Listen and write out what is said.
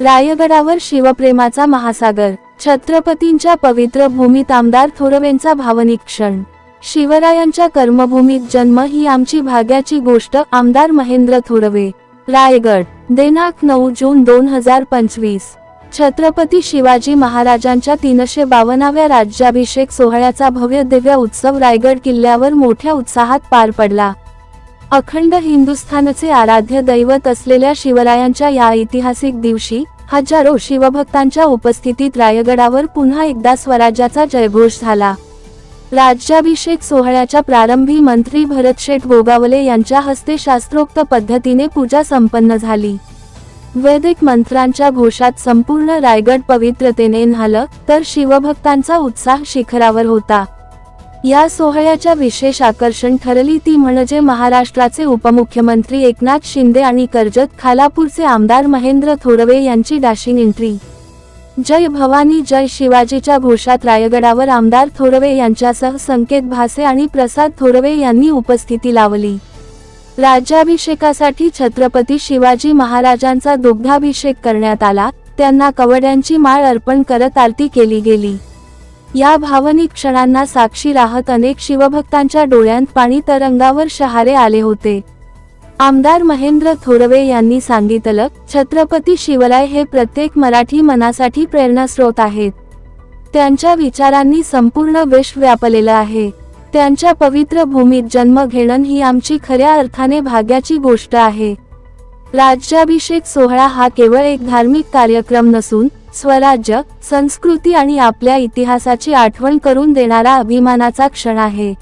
रायगडावर शिवप्रेमाचा महासागर. छत्रपतींच्या पवित्र भूमीत आमदार थोरवेंचा भावनिक क्षण. शिवरायांच्या कर्मभूमीत जन्म ही आमची भाग्याची गोष्ट आमदार महेंद्र थोरवे. रायगड दिनांक नऊ जून दोन हजार पंचवीस. छत्रपती शिवाजी महाराजांच्या तीनशे बावनाव्या राज्याभिषेक सोहळ्याचा भव्य दिव्य उत्सव रायगड किल्ल्यावर मोठ्या उत्साहात पार पडला. अखंड हिंदुस्थानचे आराध्य दैवत असलेल्या शिवरायांच्या या ऐतिहासिक दिवशी हजारो शिवभक्तांच्या उपस्थितीत रायगडावर पुन्हा एकदा स्वराज्याचा जयघोष झाला. राज्याभिषेक सोहळ्याच्या प्रारंभी मंत्री भरतशेठ गोगावले यांच्या हस्ते शास्त्रोक्त पद्धतीने पूजा संपन्न झाली. वैदिक मंत्रांच्या घोषात संपूर्ण रायगड पवित्रतेने न्हालं तर शिवभक्तांचा उत्साह शिखरावर होता. या सोहळ्याच्या विशेष आकर्षण ठरली ती म्हणजे महाराष्ट्राचे उपमुख्यमंत्री एकनाथ शिंदे आणि कर्जत खालापूरचे आमदार महेंद्र थोरवे यांची डॅशिंग एंट्री. जय भवानी जय शिवाजीच्या घोषात रायगडावर आमदार थोरवे यांच्यासह संकेत भासे आणि प्रसाद थोरवे यांनी उपस्थिती लावली. राज्याभिषेकासाठी छत्रपती शिवाजी महाराजांचा दुग्धाभिषेक करण्यात आला त्यांना कवड्यांची माळ अर्पण करत आरती केली गेली. या भावनिक क्षणांना साक्षी राहत अनेक शिवभक्तांच्या डोळ्यांत पाणी तरंगावर शहारे आले होते. आमदार महेंद्र थोरवे यांनी सांगितलं छत्रपती शिवराय हे प्रत्येक मराठी मनासाठी प्रेरणास्रोत आहेत. त्यांच्या विचारांनी संपूर्ण विश्व व्यापलेलं आहे. त्यांच्या पवित्र भूमीत जन्म घेणं ही आमची खऱ्या अर्थाने भाग्याची गोष्ट आहे. राज्याभिषेक सोहळा हा केवळ एक धार्मिक कार्यक्रम नसून स्वराज्य संस्कृती आणि आपल्या इतिहासाची आठवण करून देणारा अभिमानाचा क्षण आहे.